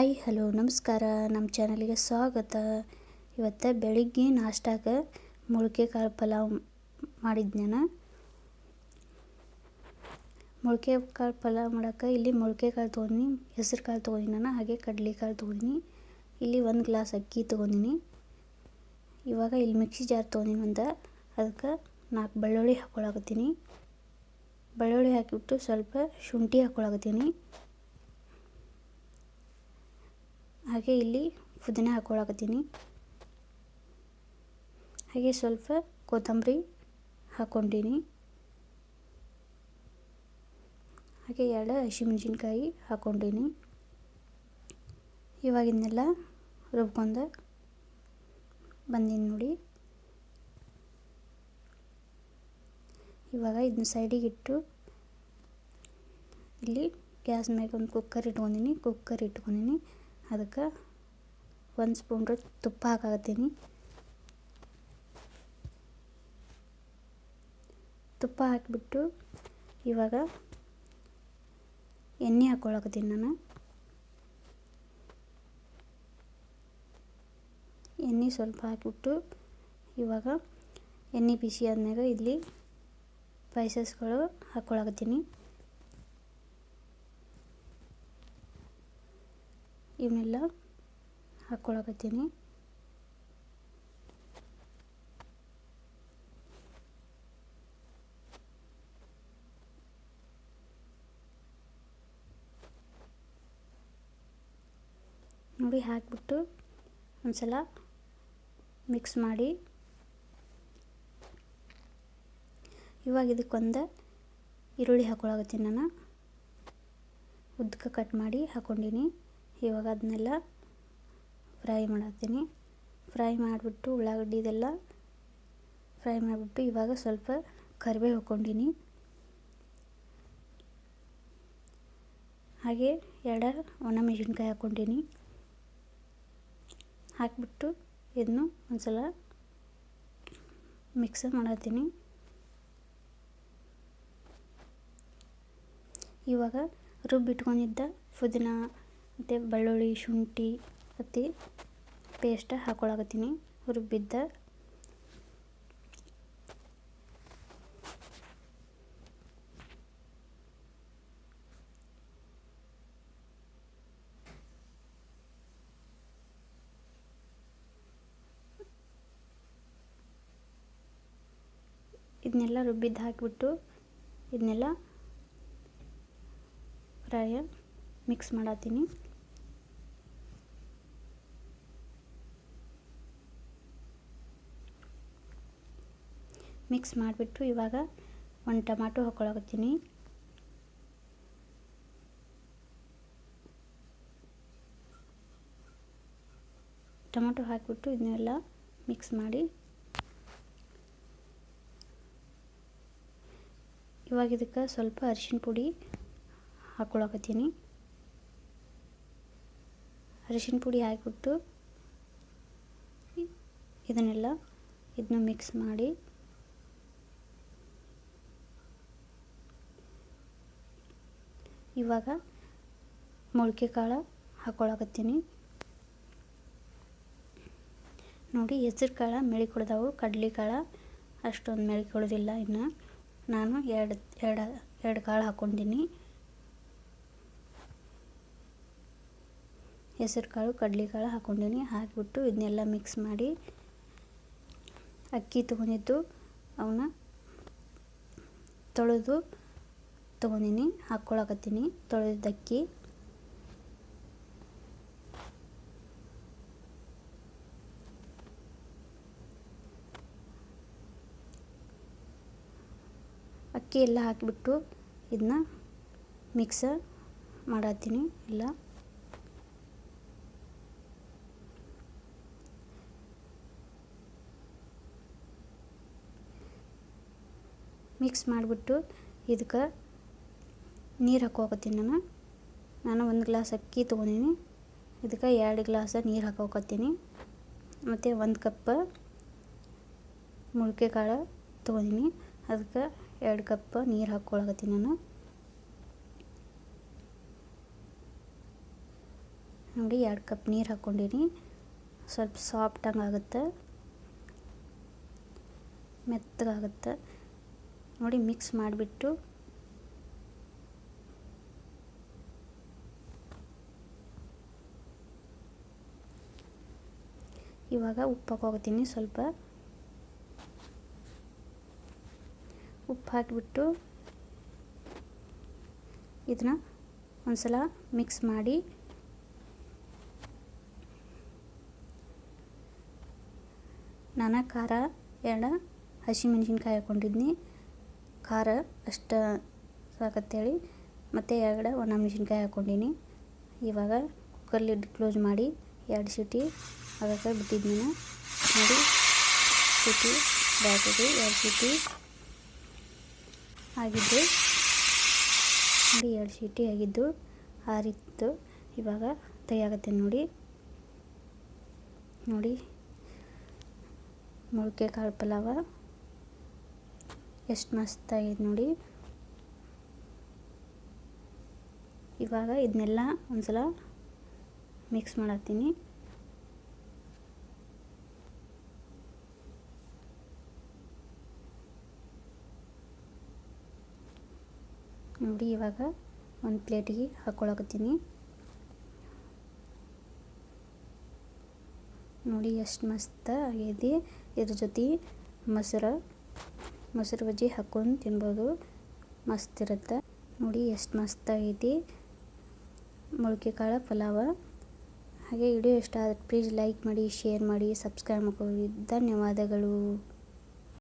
Hi hello ನಮಸ್ಕಾರ. ನಮ್ಮ ಚಾನಲಿಗೆ ಸ್ವಾಗತ. ಇವತ್ತು ಬೆಳಿಗ್ಗೆ ನಾಷ್ಟಾಗ ಮೊಳಕೆ ಕಾಳು ಪಲಾವ್ ಮಾಡಿದ್ದೆ ನಾನು ಮೊಳಕೆ ಕಾಳು ಪಲಾವ್ ಮಾಡೋಕೆ ಇಲ್ಲಿ ಮೊಳಕೆ ಕಾಳು ತೊಗೊಂಡಿನಿ, ಹೆಸ್ರು ಕಾಳು ತೊಗೊಂಡಿನಿ ನಾನು ಹಾಗೆ ಕಡ್ಲೆ ಕಾಳು ತೊಗೊಂಡಿನಿ. ಇಲ್ಲಿ ಒಂದು ಗ್ಲಾಸ್ ಅಕ್ಕಿ ತೊಗೊಂಡಿನಿ. ಇವಾಗ ಇಲ್ಲಿ ಮಿಕ್ಸಿ ಜಾರ್ ತೊಗೊಂಡಿನಿ ಒಂದು. ಅದಕ್ಕೆ ನಾಲ್ಕು ಬೆಳ್ಳುಳ್ಳಿ ಹಾಕ್ಕೊಳಕತ್ತೀನಿ ಬೆಳ್ಳುಳ್ಳಿ ಹಾಕಿಬಿಟ್ಟು ಸ್ವಲ್ಪ ಶುಂಠಿ ಹಾಕ್ಕೊಳಕತ್ತೀನಿ ಹಾಗೆ ಇಲ್ಲಿ ಪುದೀನ ಹಾಕ್ಕೊಳಕತ್ತೀನಿ ಹಾಗೆ ಸ್ವಲ್ಪ ಕೊತ್ತಂಬರಿ ಹಾಕ್ಕೊಂಡೀನಿ ಹಾಗೆ ಎರಡು ಹಸಿಮೆಣ್ಸಿನ್ಕಾಯಿ ಹಾಕ್ಕೊಂಡೀನಿ ಇವಾಗಿನ್ನೆಲ್ಲ ರುಬ್ಕೊಂಡು ಬಂದೀನಿ ನೋಡಿ. ಇವಾಗ ಇದನ್ನ ಸೈಡಿಗೆ ಇಟ್ಟು ಇಲ್ಲಿ ಗ್ಯಾಸ್ ಮ್ಯಾಗ ಒಂದು ಕುಕ್ಕರ್ ಇಟ್ಕೊಂಡಿನಿ. ಕುಕ್ಕರ್ ಇಟ್ಕೊಂಡಿನಿ. ಅದಕ್ಕೆ ಒಂದು ಸ್ಪೂನ್ ತುಪ್ಪ ಹಾಕಾಕತ್ತೀನಿ. ತುಪ್ಪ ಹಾಕಿಬಿಟ್ಟು ಇವಾಗ ಎಣ್ಣೆ ಹಾಕ್ಕೊಳಕತ್ತೀನಿ ನಾನು. ಎಣ್ಣೆ ಸ್ವಲ್ಪ ಹಾಕಿಬಿಟ್ಟು ಇವಾಗ ಎಣ್ಣೆ ಬಿಸಿ ಆದ್ಮ್ಯಾಗ ಇಲ್ಲಿ ಸ್ಪೈಸಸ್ಗಳು ಹಾಕ್ಕೊಳಕತ್ತೀನಿ ಇವನ್ನೆಲ್ಲ ಹಾಕ್ಕೊಳಕತ್ತೀನಿ. ನೋಡಿ ಹಾಕಿಬಿಟ್ಟು ಒಂದ್ಸಲ ಮಿಕ್ಸ್ ಮಾಡಿ. ಇವಾಗ ಇದಕ್ಕೊಂದು ಈರುಳ್ಳಿ ಹಾಕ್ಕೊಳಕತ್ತೀನಿ ನಾನು. ಉದ್ದಕ್ಕೆ ಕಟ್ ಮಾಡಿ ಹಾಕ್ಕೊಂಡೀನಿ ಇವಾಗ ಅದನ್ನೆಲ್ಲ ಫ್ರೈ ಮಾಡತ್ತೀನಿ. ಫ್ರೈ ಮಾಡಿಬಿಟ್ಟು ಉಳ್ಳಾಗಡ್ಡಿ ಇದೆಲ್ಲ ಫ್ರೈ ಮಾಡಿಬಿಟ್ಟು ಇವಾಗ ಸ್ವಲ್ಪ ಕರಿಬೇವು ಹಾಕ್ಕೊಂಡೀನಿ. ಹಾಗೆ ಎರಡು ಒಣ ಮೆಣಸಿನ್ಕಾಯಿ ಹಾಕ್ಕೊಂಡೀನಿ. ಹಾಕಿಬಿಟ್ಟು ಇದನ್ನು ಒಂದ್ಸಲ ಮಿಕ್ಸ್ ಮಾಡತ್ತೀನಿ. ಇವಾಗ ರುಬ್ಬಿಟ್ಕೊಂಡಿದ್ದ ಪುದೀನ ಮತ್ತು ಬೆಳ್ಳುಳ್ಳಿ ಶುಂಠಿ ಮತ್ತು ಪೇಸ್ಟ್ ಹಾಕ್ಕೊಳಕತ್ತೀನಿ ರುಬ್ಬಿದ್ದ ಇದನ್ನೆಲ್ಲ ರುಬ್ಬಿದ್ದು ಹಾಕಿಬಿಟ್ಟು ಇದನ್ನೆಲ್ಲ ಫ್ರೈ ಮಿಕ್ಸ್ ಮಾಡತ್ತೀನಿ ಮಿಕ್ಸ್ ಮಾಡಿಬಿಟ್ಟು ಇವಾಗ ಒಂದು ಟೊಮಾಟೊ ಹಾಕ್ಕೊಳಕತ್ತೀನಿ ಟೊಮಾಟೊ ಹಾಕಿಬಿಟ್ಟು ಇದನ್ನೆಲ್ಲ ಮಿಕ್ಸ್ ಮಾಡಿ. ಇವಾಗ ಇದಕ್ಕೆ ಸ್ವಲ್ಪ ಅರಿಶಿನ ಪುಡಿ ಹಾಕ್ಕೊಳಕತ್ತೀನಿ ಅರಿಶಿನ ಪುಡಿ ಹಾಕಿಬಿಟ್ಟು ಇದನ್ನೆಲ್ಲ ಇದನ್ನ ಮಿಕ್ಸ್ ಮಾಡಿ. ಇವಾಗ ಮೊಳಕೆ ಕಾಳು ಹಾಕೊಳಕತ್ತೀನಿ. ನೋಡಿ, ಹೆಸ್ರು ಕಾಳು ಮೆಳಿಕೊಳ್ದಾವು ಕಡಲೆ ಕಾಳು, ಅಷ್ಟೊಂದು ಮೆಳಿಕೊಳೋದಿಲ್ಲ ಇನ್ನು. ನಾನು ಎರಡು ಎರಡು ಎರಡು ಕಾಳು ಹಾಕ್ಕೊಂಡೀನಿ ಹೆಸರು ಕಾಳು, ಕಡಲೆ ಕಾಳು ಹಾಕ್ಕೊಂಡೀನಿ ಹಾಕಿಬಿಟ್ಟು ಇದನ್ನೆಲ್ಲ ಮಿಕ್ಸ್ ಮಾಡಿ ಅಕ್ಕಿ ತೊಗೊಂಡಿದ್ದು ಅವನ್ನ ತೊಳೆದು ತೊಗೊಂಡಿನಿ ಹಾಕ್ಕೊಳಕತ್ತೀನಿ ತೊಳೆದಕ್ಕಿ. ಅಕ್ಕಿ ಎಲ್ಲ ಹಾಕಿಬಿಟ್ಟು ಇದನ್ನ ಮಿಕ್ಸ್ ಮಾಡತ್ತೀನಿ ಇಲ್ಲ. ಮಿಕ್ಸ್ ಮಾಡಿಬಿಟ್ಟು ಇದಕ್ಕೆ ನೀರು ಹಾಕೋಕತ್ತೀನಿ ನಾನು. ನಾನು ಒಂದು ಗ್ಲಾಸ್ ಅಕ್ಕಿ ತೊಗೊಂಡೀನಿ. ಇದಕ್ಕೆ ಎರಡು ಗ್ಲಾಸ್ ನೀರು ಹಾಕೋಕತ್ತೀನಿ ಮತ್ತು ಒಂದು ಕಪ್ ಮೊಳಕೆ ಕಾಳು ತೊಗೊಂಡೀನಿ. ಅದಕ್ಕೆ ಎರಡು ಕಪ್ ನೀರು ಹಾಕ್ಕೊಳಕತ್ತೀನಿ ನಾನು. ನೋಡಿ, ಎರಡು ಕಪ್ ನೀರು ಹಾಕ್ಕೊಂಡಿನಿ. ಸ್ವಲ್ಪ ಸಾಫ್ಟ್ ಆಗುತ್ತೆ. ಮೆತ್ತಗಾಗುತ್ತೆ. ನೋಡಿ ಮಿಕ್ಸ್ ಮಾಡಿಬಿಟ್ಟು ಇವಾಗ ಉಪ್ಪು ಹಾಕೋತೀನಿ ಸ್ವಲ್ಪ. ಉಪ್ಪು ಹಾಕಿಬಿಟ್ಟು ಇದನ್ನ ಒಂದ್ಸಲ ಮಿಕ್ಸ್ ಮಾಡಿ. ನಾನು ಖಾರ ಎರಡು ಹಸಿಮೆಣ್ಸಿನ್ಕಾಯಿ ಹಾಕ್ಕೊಂಡಿದ್ನಿ ಖಾರ ಅಷ್ಟು ಸಾಕತ್ತೇಳಿ. ಮತ್ತು ಎರಡು ಒಣ ಮೆಣಸಿನ್ಕಾಯಿ ಹಾಕ್ಕೊಂಡೀನಿ ಇವಾಗ ಕುಕ್ಕರ್ ಲಿಡ್ ಕ್ಲೋಸ್ ಮಾಡಿ ಎರಡು ಸೀಟಿ ಅದಕ್ಕೆ ಬಿಟ್ಟಿದ್ದೀನಿ ನೋಡಿ ಸಿಟಿ ಬ್ಯಾಟರಿ ಎರಡು ಸಿಟಿ ಆಗಿದ್ದು, ನೋಡಿ, ಎರಡು ಸಿಟಿ ಆಗಿದ್ದು ಆರಿತ್ತು ಇವಾಗ ತೆಗಿಯಾಗತ್ತೆ ನೋಡಿ. ನೋಡಿ, ಮೊಳಕೆ ಕಾಳು ಪಲಾವ. ಎಷ್ಟು ಮಸ್ತಾಗಿದೆ ನೋಡಿ. ಇವಾಗ ಇದನ್ನೆಲ್ಲ ಒಂದ್ಸಲ ಮಿಕ್ಸ್ ಮಾಡತ್ತೀನಿ ನೋಡಿ, ಇವಾಗ ಒಂದು ಪ್ಲೇಟಿಗೆ ಹಾಕ್ಕೊಳಕತ್ತೀನಿ ನೋಡಿ, ಎಷ್ಟು ಮಸ್ತ್ ಆಗೈತಿ ಇದ್ರ ಜೊತೆ ಮೊಸರು ಮೊಸರು ಬಜ್ಜಿ ಹಾಕ್ಕೊಂಡು ತಿನ್ಬೋದು. ಮಸ್ತ್ ಇರುತ್ತೆ. ನೋಡಿ, ಎಷ್ಟು ಮಸ್ತ್ ಆಗೈತಿ ಮೊಳಕೆ ಕಾಳು ಪಲಾವ. ಹಾಗೆ ವಿಡಿಯೋ ಇಷ್ಟ ಆದರೆ ಪ್ಲೀಸ್ ಲೈಕ್ ಮಾಡಿ ಶೇರ್ ಮಾಡಿ ಸಬ್ಸ್ಕ್ರೈಬ್ ಮಾಡ್ಕೊಳ್ಳಿ. ಧನ್ಯವಾದಗಳು.